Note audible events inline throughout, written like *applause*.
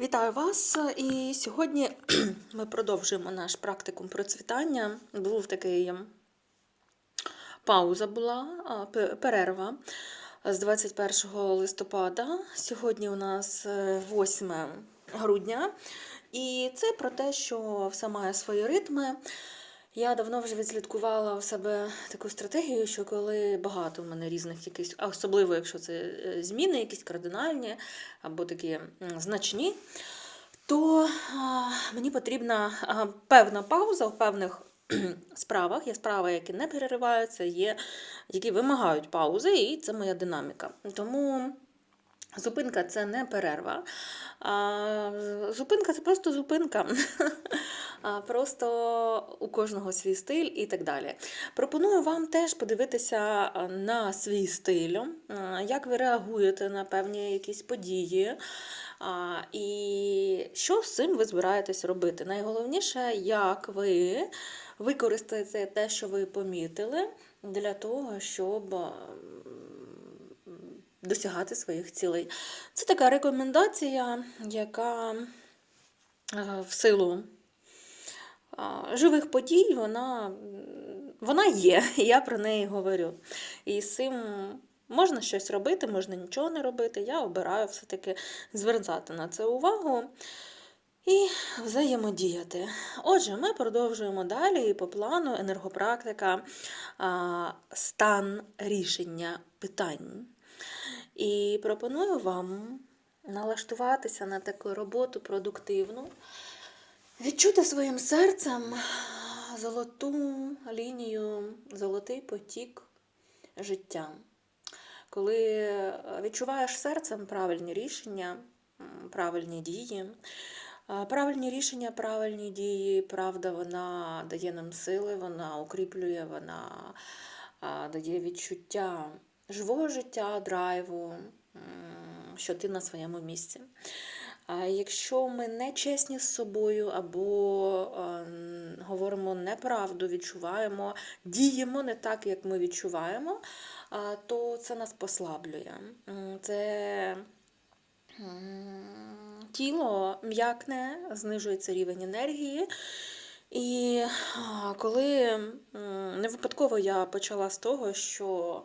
Вітаю вас! І сьогодні ми продовжуємо наш практикум процвітання. Був такий пауза була, перерва з 21 листопада. Сьогодні у нас е, 8 грудня. І це про те, що все має свої ритми. Я давно вже відслідкувала у себе таку стратегію, що коли багато в мене різних якихось, а особливо якщо це е, зміни, якісь кардинальні або такі значні, то мені потрібна певна пауза в певних справах. Є справи, які не перериваються, є які вимагають паузи, і це моя динаміка. Тому зупинка це не перерва. А, зупинка це просто зупинка. *laughs* Просто у кожного свій стиль і так далі. Пропоную вам теж подивитися на свій стиль, як ви реагуєте на певні якісь події. А, І що з цим ви збираєтесь робити? Найголовніше, як ви використаєте те, що ви помітили, для того, щоб досягати своїх цілей. Це така рекомендація, яка в силу живих подій, вона, вона є, *laughs* я про неї говорю. І з цим можна щось робити, можна нічого не робити. Я обираю все-таки звертати на це увагу і взаємодіяти. Отже, ми продовжуємо далі і по плану енергопрактика стан рішення питань. І пропоную вам налаштуватися на таку роботу продуктивну, відчути своїм серцем золоту лінію, золотий потік життя. Коли відчуваєш серцем правильні рішення, правильні дії, Правильні рішення, правильні дії, правда, вона дає нам сили, вона укріплює, вона дає відчуття живого життя, драйву, що ти на своєму місці. Якщо ми не чесні з собою або ем, говоримо неправду, відчуваємо, діємо не так, як ми відчуваємо, а, то це нас послаблює. Це тіло м'якне, знижується рівень енергії. І коли не випадково я почала з того, що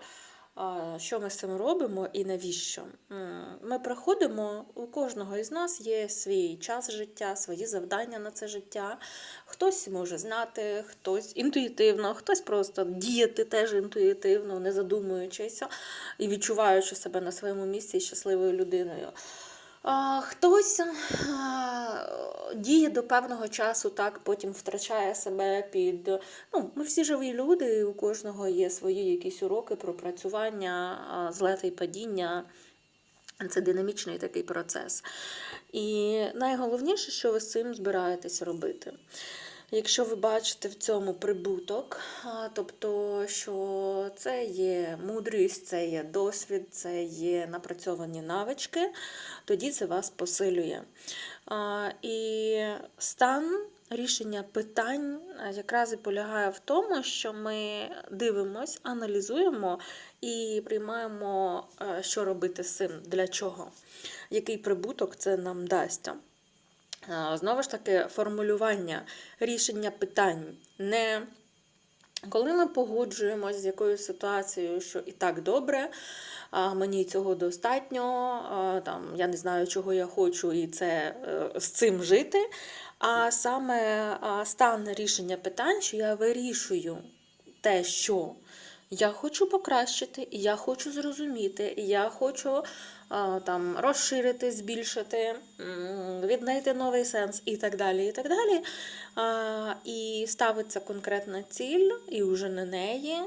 що ми з цим робимо і навіщо. Ми приходимо, у кожного із нас є свій час життя, свої завдання на це життя. Хтось може знати, хтось інтуїтивно, хтось просто діяти теж інтуїтивно, не задумуючись і відчуваючи себе на своєму місці щасливою людиною. Хтось діє до певного часу, так, потім втрачає себе під. Ну, ми всі живі люди, у кожного є свої якісь уроки пропрацювання, злети і падіння. Це динамічний такий процес. І найголовніше, що ви з цим збираєтесь робити. Якщо ви бачите в цьому прибуток, тобто, що це є мудрість, це є досвід, це є напрацьовані навички, тоді це вас посилює. І стан рішення питань якраз і полягає в тому, що ми дивимось, аналізуємо і приймаємо, що робити з цим, для чого, який прибуток це нам дасть. Знову ж таки, формулювання рішення питань не коли ми погоджуємося з якоюсь ситуацією, що і так добре, мені цього достатньо, там, я не знаю, чого я хочу, і це е, з цим жити. А саме стан рішення питань, що я вирішую те, що я хочу покращити, я хочу зрозуміти, я хочу там, розширити, збільшити, віднайти новий сенс і так далі. І так далі. І ставиться конкретна ціль, і вже на неї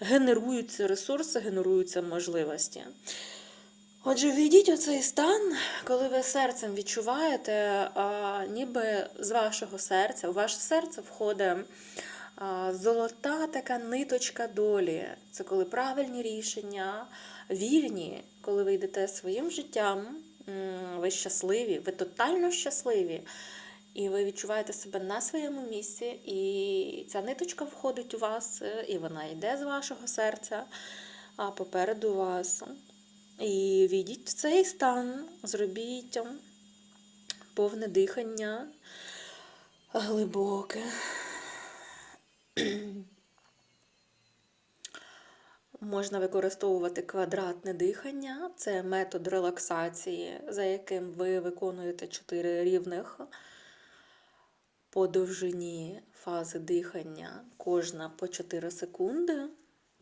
генеруються ресурси, генеруються можливості. Отже, війдіть у цей стан, коли ви серцем відчуваєте, ніби з вашого серця, у ваше серце входить золота така ниточка долі. Це коли правильні рішення, вірні, коли ви йдете своїм життям, ви щасливі, ви тотально щасливі. І ви відчуваєте себе на своєму місці, і ця ниточка входить у вас, е, і вона йде з вашого серця, а попереду вас І війдіть в цей стан, зробіть повне дихання, глибоке. Можна використовувати квадратне дихання, це метод релаксації, за яким ви виконуєте 4 рівних по довжині фази дихання, кожна по 4 секунди.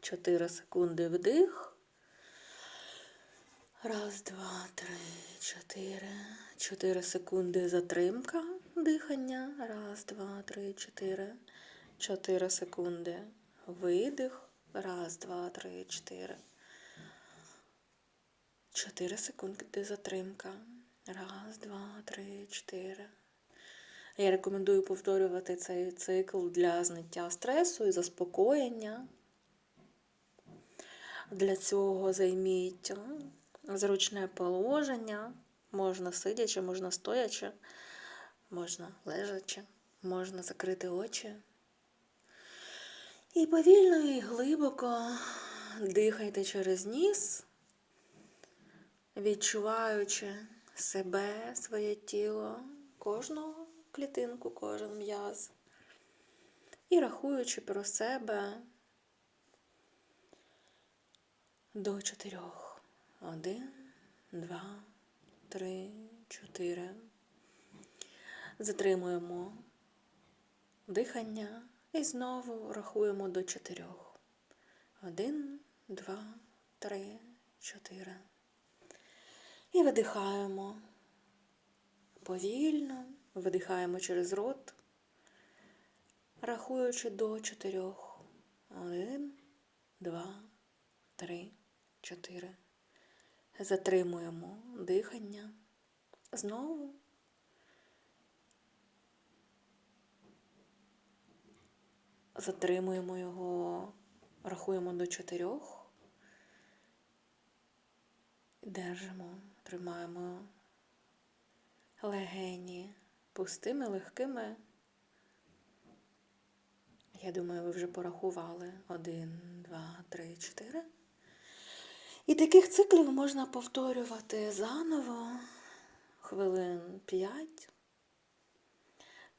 4 секунди вдих. Раз, два, три, чотири. Чотири секунди затримка дихання. Раз, два, три, чотири. Чотири секунди видих. Раз, два, три, чотири. Чотири секунди затримка. Раз, два, три, чотири. Я рекомендую повторювати цей цикл для зняття стресу і заспокоєння. Для цього займіть зручне положення. Можна сидячи, можна стоячи, можна лежачи, можна закрити очі. І повільно і глибоко дихайте через ніс, відчуваючи себе, своє тіло, кожну клітинку, кожен м'яз. І рахуючи про себе до чотирьох. Один, два, три, чотири. Затримуємо дихання і знову рахуємо до чотирьох. Один, два, три, чотири. І видихаємо повільно, видихаємо через рот, рахуючи до чотирьох. Один, два, три, чотири. Затримуємо дихання. Знову. Затримуємо його, рахуємо до чотирьох. Держимо, тримаємо легені пустими, легкими. Я думаю, ви вже порахували. Один, два, три, чотири. І таких циклів можна повторювати заново хвилин 5.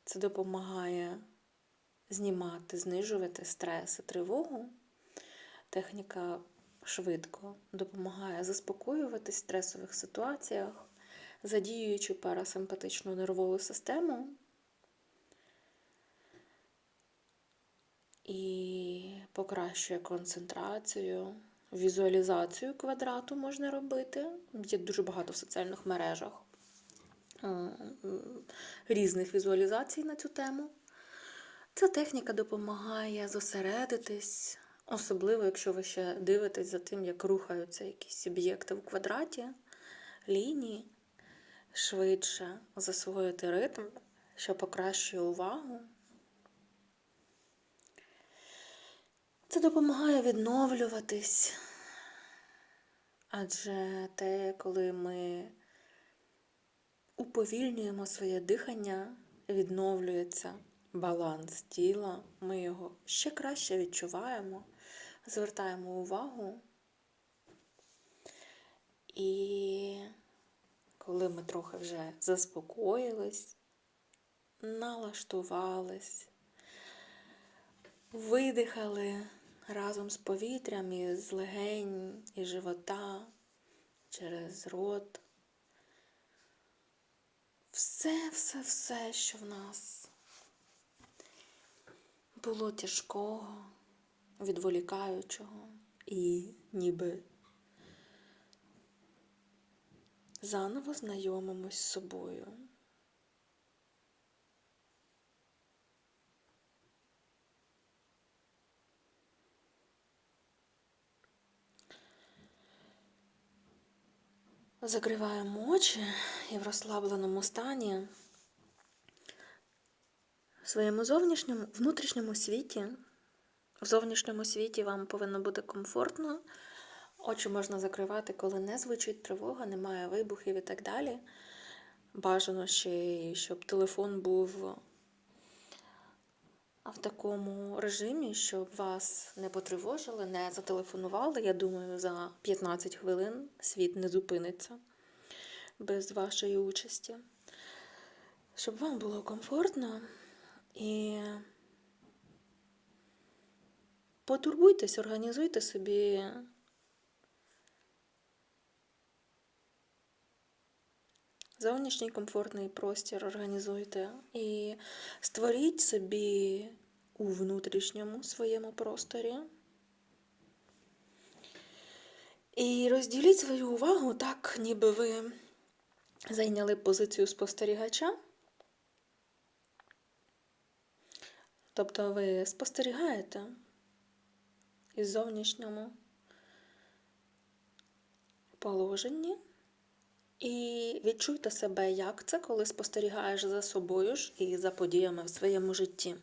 Це допомагає знімати, знижувати стрес і тривогу. Техніка швидко допомагає заспокоюватись в стресових ситуаціях, задіюючи парасимпатичну нервову систему. І покращує концентрацію, візуалізацію квадрату можна робити. Є дуже багато в соціальних мережах різних візуалізацій на цю тему. Ця техніка допомагає зосередитись, особливо, якщо ви ще дивитесь за тим, як рухаються якісь об'єкти в квадраті, лінії, швидше засвоїти ритм, що покращує увагу. Це допомагає відновлюватись, адже те, коли ми уповільнюємо своє дихання, відновлюється баланс тіла, ми його ще краще відчуваємо, звертаємо увагу. І коли ми трохи вже заспокоїлись, налаштувались, видихали разом з повітрям із легень і живота через рот. Все, все, все, що в нас було тяжкого, відволікаючого і ніби заново знайомимось з собою. Закриваємо очі і в розслабленому стані своєму зовнішньому, внутрішньому світі. В зовнішньому світі вам повинно бути комфортно. Очі можна закривати, коли не звучить тривога, немає вибухів і так далі. Бажано ще, щоб телефон був в такому режимі, щоб вас не потривожили, не зателефонували. Я думаю, за 15 хвилин світ не зупиниться без вашої участі. Щоб вам було комфортно і потурбуйтесь, організуйте собі зовнішній комфортний простір організуйте і створіть собі у внутрішньому своєму просторі. І розділіть свою увагу так, ніби ви зайняли позицію спостерігача. Тобто ви спостерігаєте із зовнішньому положенні. І відчуйте себе, як це, коли спостерігаєш за собою ж і за подіями в своєму житті.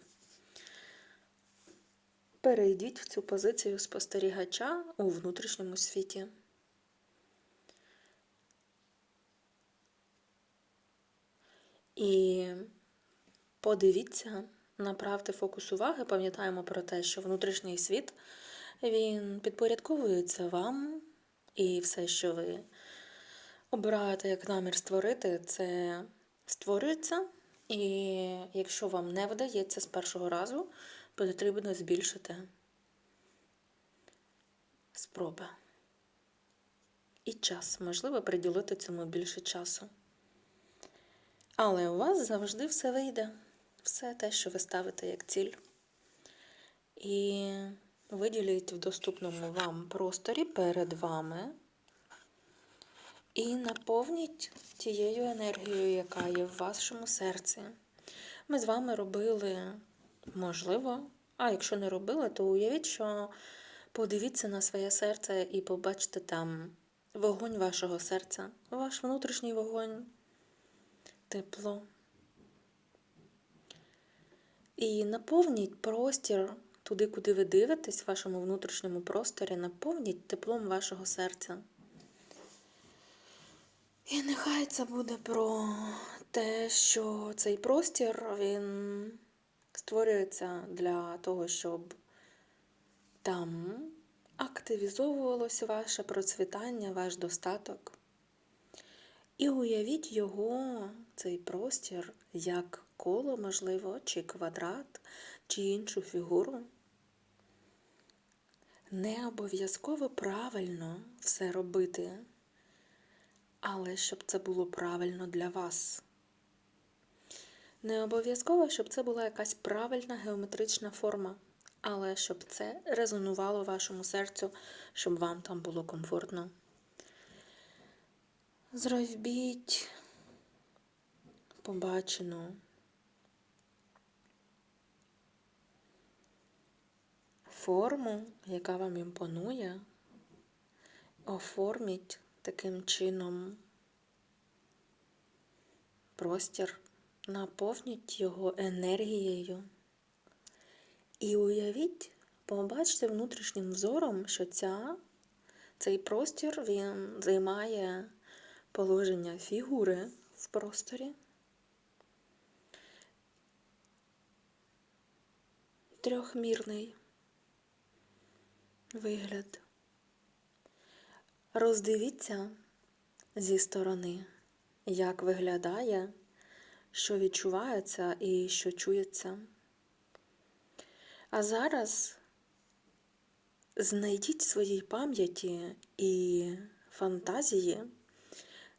Перейдіть в цю позицію спостерігача у внутрішньому світі. І подивіться, направте фокус уваги, пам'ятаємо про те, що внутрішній світ він підпорядковується вам і все, що ви обираєте як намір створити, це створюється. І якщо вам не вдається з першого разу, потрібно збільшити спроби. І час, можливо, приділити цьому більше часу. Але у вас завжди все вийде, все те, що ви ставите як ціль. І виділіть в доступному вам просторі перед вами і наповніть тією енергією, яка є в вашому серці. Ми з вами робили, можливо, а якщо не робили, то уявіть, що подивіться на своє серце і побачите там вогонь вашого серця, ваш внутрішній вогонь, тепло. І наповніть простір туди, куди ви дивитесь, в вашому внутрішньому просторі, наповніть теплом вашого серця. І нехай це буде про те, що цей простір він створюється для того, щоб там активізовувалося ваше процвітання, ваш достаток. І уявіть його, цей простір, як коло, можливо, чи квадрат, чи іншу фігуру. Не обов'язково правильно все робити але щоб це було правильно для вас. Не обов'язково, щоб це була якась правильна геометрична форма, але щоб це резонувало вашому серцю, щоб вам там було комфортно. Зробіть побачену форму, яка вам імпонує, оформіть таким чином простір, наповніть його енергією. І уявіть, побачте внутрішнім взором, що ця, цей простір він займає положення фігури в просторі. Трьохмірний вигляд. Роздивіться зі сторони, як виглядає, що відчувається і що чується. А зараз знайдіть в своїй пам'яті і фантазії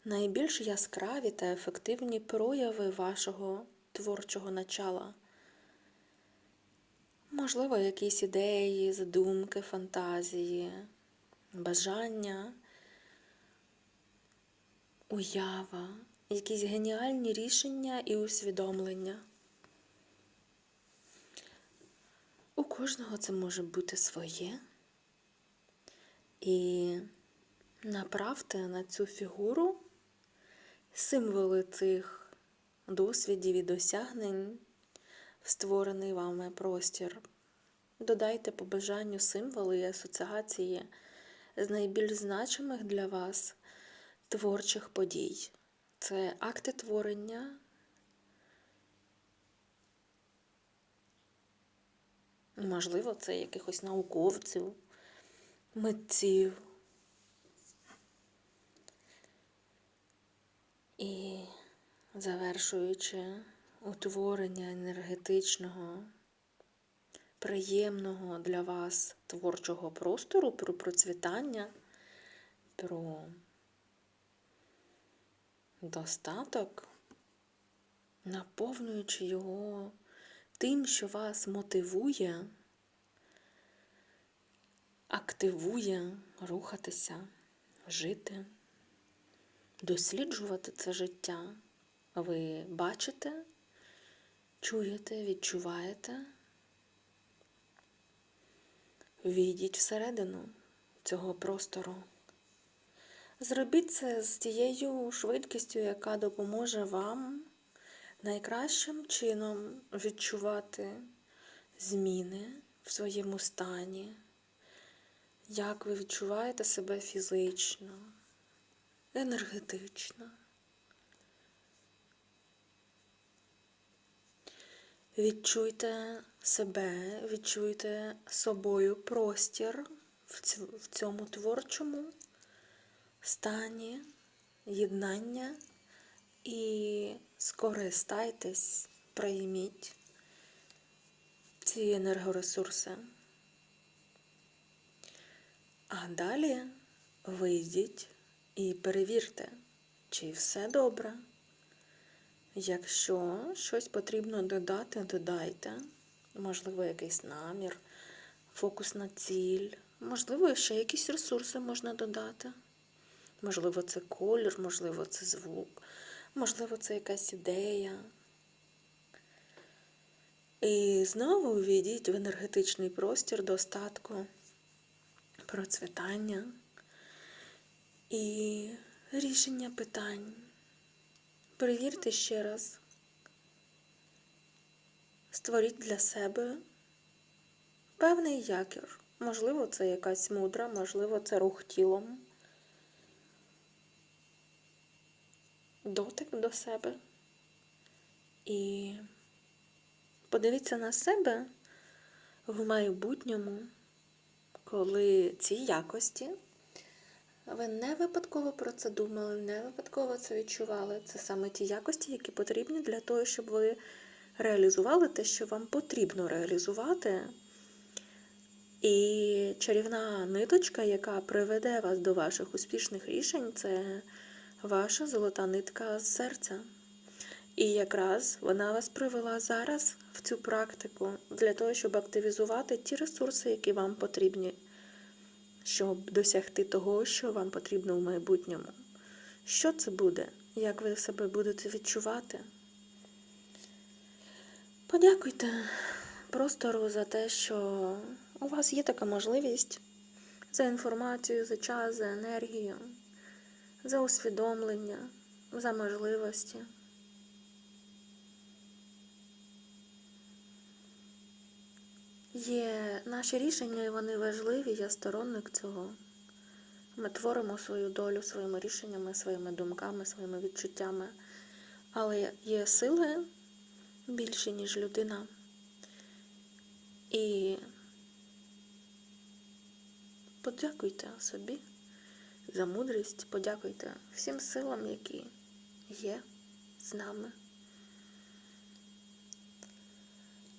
найбільш яскраві та ефективні прояви вашого творчого начала. Можливо, якісь ідеї, задумки, фантазії, бажання уява, якісь геніальні рішення і усвідомлення. У кожного це може бути своє. І направте на цю фігуру символи цих досвідів і досягнень створений вами простір. Додайте по бажанню символи і асоціації з найбільш значимих для вас творчих подій. Це акти творення, Можливо, це якихось науковців, митців. І завершуючи утворення енергетичного, приємного для вас творчого простору, про процвітання, про достаток, наповнюючи його тим, що вас мотивує, активує рухатися, жити, досліджувати це життя. Ви бачите, чуєте, відчуваєте. Війдіть всередину цього простору. Зробіть це з тією швидкістю, яка допоможе вам найкращим чином відчувати зміни в своєму стані, як ви відчуваєте себе фізично, енергетично. Відчуйте себе, відчуйте собою простір в цьому творчому стані єднання і скористайтесь, прийміть ці енергоресурси. А далі вийдіть і перевірте, чи все добре. Якщо щось потрібно додати, додайте. Можливо, якийсь намір, фокус на ціль. Можливо, ще якісь ресурси можна додати. Можливо, це колір, можливо, це звук, можливо, це якась ідея. І знову увійдіть в енергетичний простір достатку, процвітання і рішення питань. Перевірте ще раз. Створіть для себе певний якір. Можливо, це якась мудра, можливо, це рух тілом. Дотик до себе. І подивіться на себе в майбутньому, коли ці якості. Ви не випадково про це думали, не випадково це відчували. Це саме ті якості, які потрібні для того, щоб ви реалізували те, що вам потрібно реалізувати. І чарівна ниточка, яка приведе вас до ваших успішних рішень, це ваша золота нитка з серця. І якраз вона вас привела зараз в цю практику для того, щоб активізувати ті ресурси, які вам потрібні щоб досягти того, що вам потрібно в майбутньому. Що це буде? Як ви себе будете відчувати? Подякуйте простору за те, що у вас є така можливість за інформацію, за час, за енергію, за усвідомлення, за можливості. Є наші рішення, і вони важливі, я сторонник цього. Ми творимо свою долю своїми рішеннями, своїми думками, своїми відчуттями. Але є сили більші, ніж людина. І подякуйте собі за мудрість, подякуйте всім силам, які є з нами.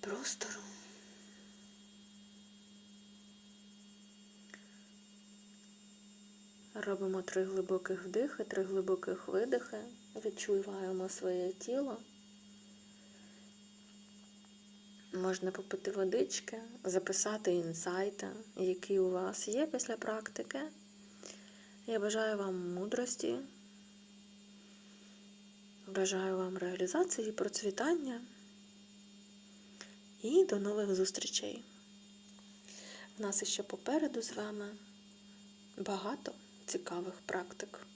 Простору. Робимо три глибоких вдихи, три глибоких видихи, відчуваємо своє тіло. Можна попити водички, записати інсайти, які у вас є після практики. Я бажаю вам мудрості, бажаю вам реалізації, процвітання і до нових зустрічей. У нас іще попереду з вами багато цікавих практик.